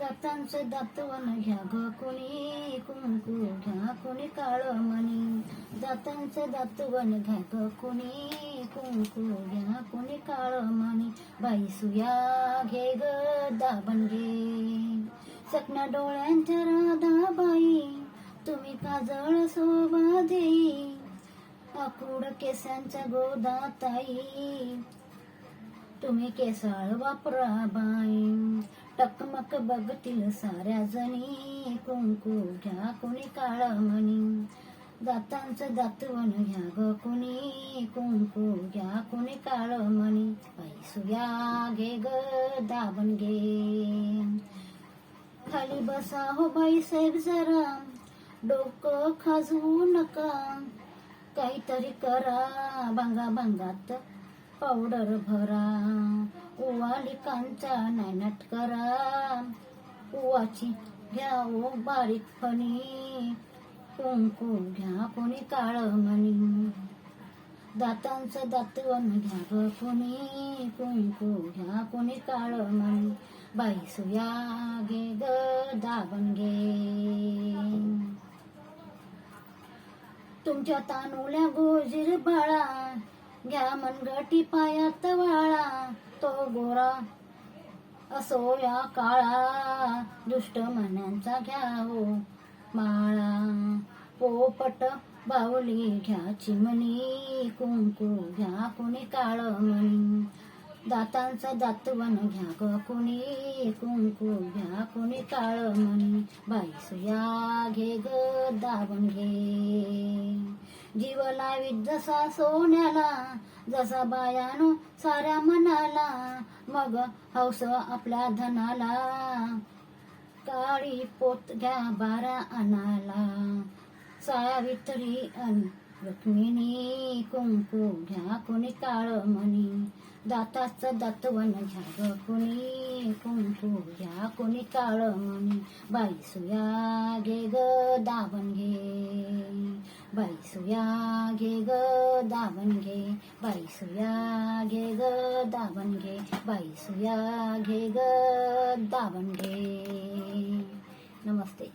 दातांचं दत्तवन घ्या ग कुणी कुंकू घ्या कुणी काळ मणी दातांचं दत्तवन घ्या ग कुणी कुंकू घ्या कुणी काळ मणी बाई सुया घे ग दाबण घे सकना डोळ्यांच्या राधा बाई तुम्ही काजळ सोबा देई. आकुड केसांच्या गोदा ताई तुम्ही केसाळ वापरा बाई. टकमक बघतील साऱ्या जणी. कुंकू घ्या कुणी काळा म्हणी. दातांचं दातवण घ्या ग कुणी. कुंकू घ्या कुणी काळ म्हणी. बाई घे ग दाबण घे खाली बसा हो बाई साहेब जरा. डोकं खाजवू नका. काहीतरी करा. भांगा भांगात पावडर भरा ओवाली कांचा नायनाट करा. ओवाची घ्या ओ बारीक फणी कुंकू घ्या कोणी काळ मणी दातांचं दातवन घ्या ग कोणी कुंकू घ्या कोणी काळ मणी बाई सुया गे ग दाबन गे. तुमच्या तानुल्या गोजीर बाळा घ्या मनगटी पायात वाळा तो गोरा असो या काळा. दुष्ट मनांचा घ्या हो माळा. पोपट बावली घ्या चिमणी कुंकू घ्या कुणी काळ मणी. दातांचा दातवन घ्या ग कुणी कुंकू घ्या कुणी काळ मणी. बाई सुया घे ग दाबण घे. जीव लावीत जसा सोन्याला जसा बायानो साऱ्या मनाला मग हौस आपल्या धनाला. काळी पोत घ्या बारा आणाला सावित्री अन रुक्मिणी. कुंकू घ्या कोणी काळ मणी दाताच दातवन घ्या ग कोणी. कुंकू घ्या कोणी काळ मणी बाई सुया घे ग दावन घे. बाई सुया घे ग दाबण घे बाई सुया घे ग दाबण घे बाई सुया घे ग दाबण घे नमस्ते